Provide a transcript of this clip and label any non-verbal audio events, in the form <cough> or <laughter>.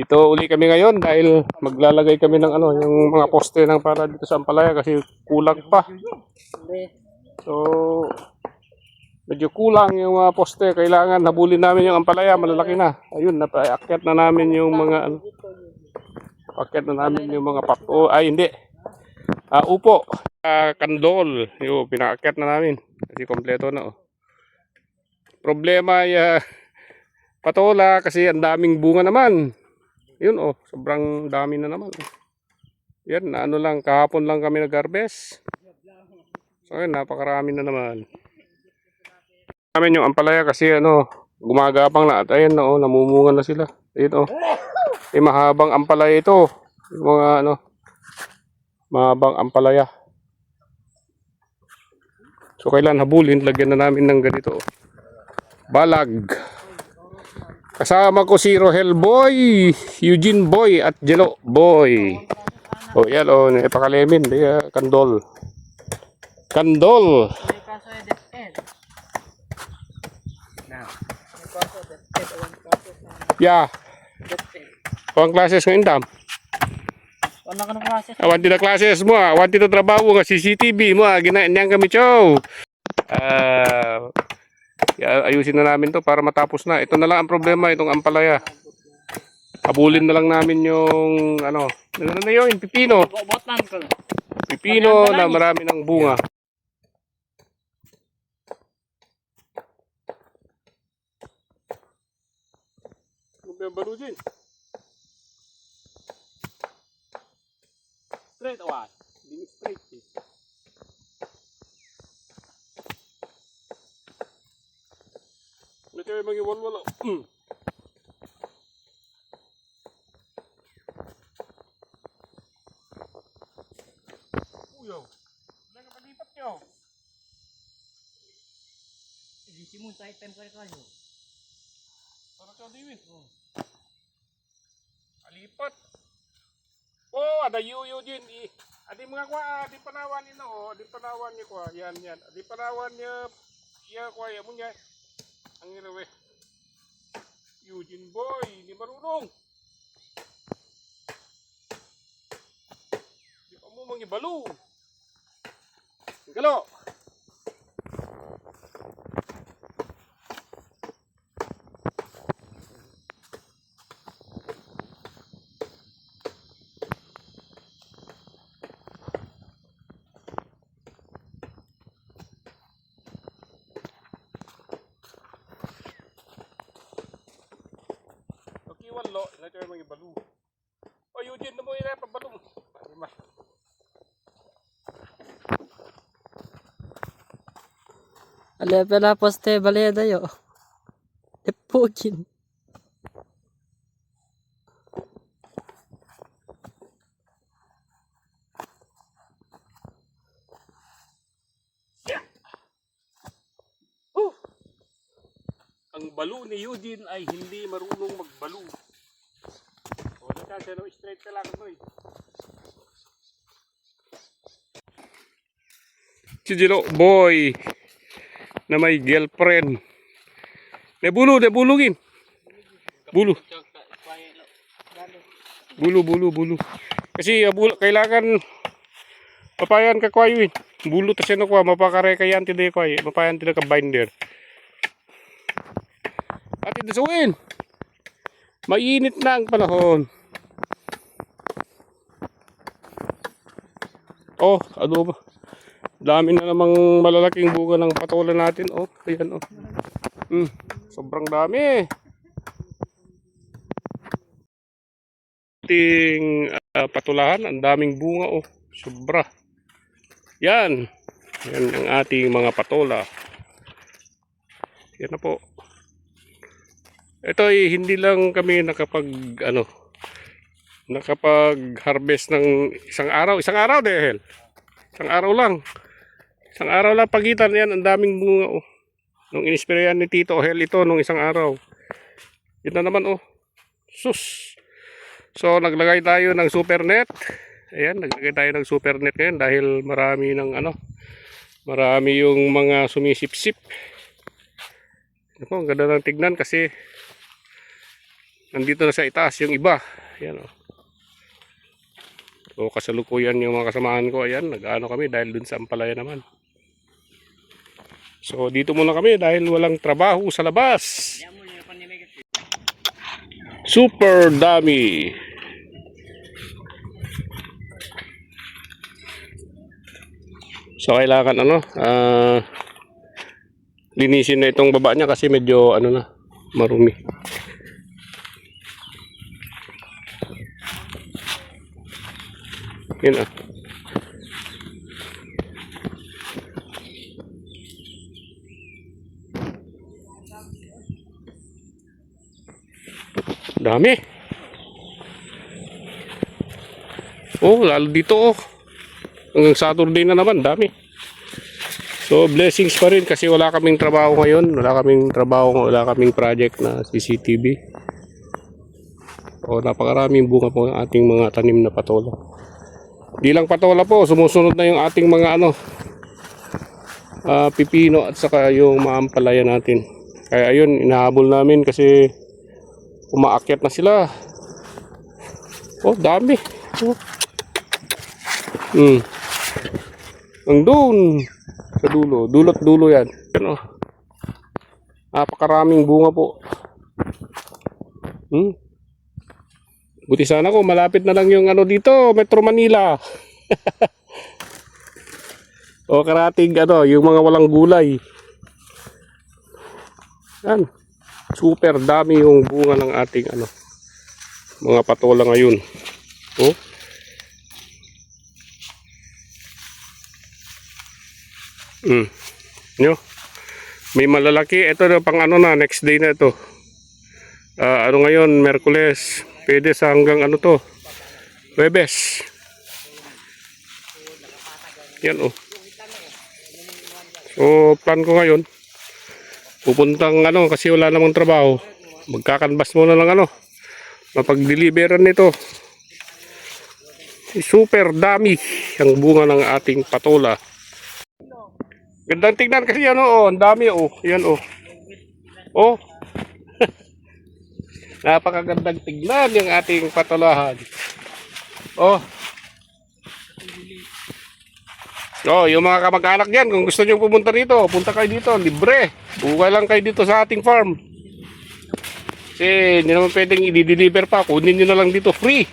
Dito uli kami ngayon dahil maglalagay kami ng ano, yung mga poste ng para dito sa Ampalaya kasi kulang pa. So, medyo kulang yung mga poste. Kailangan habulin namin yung Ampalaya, malalaki na. Ayun, napaakyat na namin yung mga ano, akyat na namin yung mga pato. Ay, hindi. Ah, upo. Ah, kandol. Yung pinaakyat na namin. Kasi kompleto na oh. Problema ah, patola kasi ang daming bunga naman. Yun oh, sobrang dami na naman. Yan, ano lang, kahapon lang kami nag-harvest. So yun, napakarami na naman. Namin yung ampalaya kasi ano, gumagapang na at ayan oh, namumunga na sila. Ayun oh. Eh, mahabang ampalaya ito. Yung mga ano, mahabang ampalaya. So kailan habulin, lagyan na namin ng ganito. Balag. Kasama ko si Rohel Boy, Eugene Boy at Jelo Boy. O yan oh, ipakalemin, di ah, kandol. Kandol. Ya, pang classes ng indam. Wala ka ng klase. Awan na classes mo, ah. awan dito trabaho nga CCTV mo, ah. ginaan kami chow. Ah, ya, ayusin na namin to para matapos na. Ito na lang ang problema, itong ampalaya. Habulin na lang namin yung ano, ano na yun, pipino. Pipino na marami ng bunga. Balo din. Straight away. Hindi straight eh. Yung mga walwala. Mm. Uyo. Wala ka palipat nyo. Hindi si mo sa item ko kayo. Para ka diwin. Alipat. Oh, ada yuyo din. I, adi mga kwa, adi panawan ni no, adi panawan niya kwa. Yan, yan. Adi panawan niya, iya kwa, yan mo Ang irawe. Eugene boy, hindi marunong. Di pa mo mangibalo. Galo. Walo. Ito yung mga balo. O, Eugene, na mo yun pa balong. Lima. Ale pala poste baleda yo. Epugin. Huh! Ang balo ni Eugene ay hindi marunong magbalo. O, nasa siya no, straight ka lang, Noy. Si Jilo, boy, na may girlfriend. May bulo, may bulugin. Bulo. Bulo, bulo, bulo. Kasi uh, bulo, kailangan papayan ka kwayo eh. Bulo ta siya kwa, mapakare kayan ti day kwayo, mapayan ti ka binder. At ito suwin. Mainit na ang panahon. Oh, ba? Dami na namang malalaking bunga ng patola natin. Oh, ayan oh. Hmm, sobrang dami. Ating ah, patulahan, ang daming bunga oh. Sobra. Yan. Yan ang ating mga patola. Yan na po. Ito ay hindi lang kami nakapag ano nakapag harvest ng isang araw, isang araw dahil. Isang araw lang. Isang araw lang pagitan yan, ang daming bunga oh. Nung inispirayan ni Tito Ohel ito nung isang araw. Yun na naman oh. Sus. So naglagay tayo ng super net. Ayan, naglagay tayo ng super net ngayon dahil marami ng ano, marami yung mga sumisip-sip. Ako, ang ganda ng tignan kasi nandito na sa itaas yung iba. Ayan oh. So kasalukuyan yung mga kasamahan ko. Ayan, nag-ano kami dahil dun sa Ampalaya naman. So dito muna kami dahil walang trabaho sa labas. Super dami. So kailangan ano, ah linisin na itong baba niya kasi medyo ano na, marumi. Yun ah. Dami. Oh, lalo dito oh. Hanggang Saturday na naman, dami. So, blessings pa rin kasi wala kaming trabaho ngayon. Wala kaming trabaho, wala kaming project na CCTV. O, napakaraming bunga po ang ating mga tanim na patola. Di lang patola po, sumusunod na yung ating mga ano, ah, pipino at saka yung maampalaya natin. Kaya ayun, inahabol namin kasi umaakyat na sila. Oh, dami. Oh. Hmm. Ang doon sa dulo, dulot dulo yan. Ano? Napakaraming bunga po. Hmm. Buti sana ko malapit na lang yung ano dito, Metro Manila. <laughs> o karating ano, yung mga walang gulay. Yan. Super dami yung bunga ng ating ano mga patola ngayon. Oh. Mm. Nyo? May malalaki. Ito na pang ano na, next day na ito. Ah, ano ngayon, Merkules. Pwede sa hanggang ano to. Webes. Yan oh. So, plan ko ngayon. Pupuntang ano, kasi wala namang trabaho. Magkakanbas muna lang ano. Mapag-deliveran nito. Super dami ang bunga ng ating patola. Gandang tignan kasi yan oh, ang dami oh. Yan oh. Oh. Napakagandang tignan yung ating patolahan. Oh. Oh, yung mga kamag-anak diyan, kung gusto niyo pumunta dito, punta kayo dito, libre. Buka lang kayo dito sa ating farm. Kasi hindi naman pwedeng i-deliver pa, kunin niyo na lang dito free.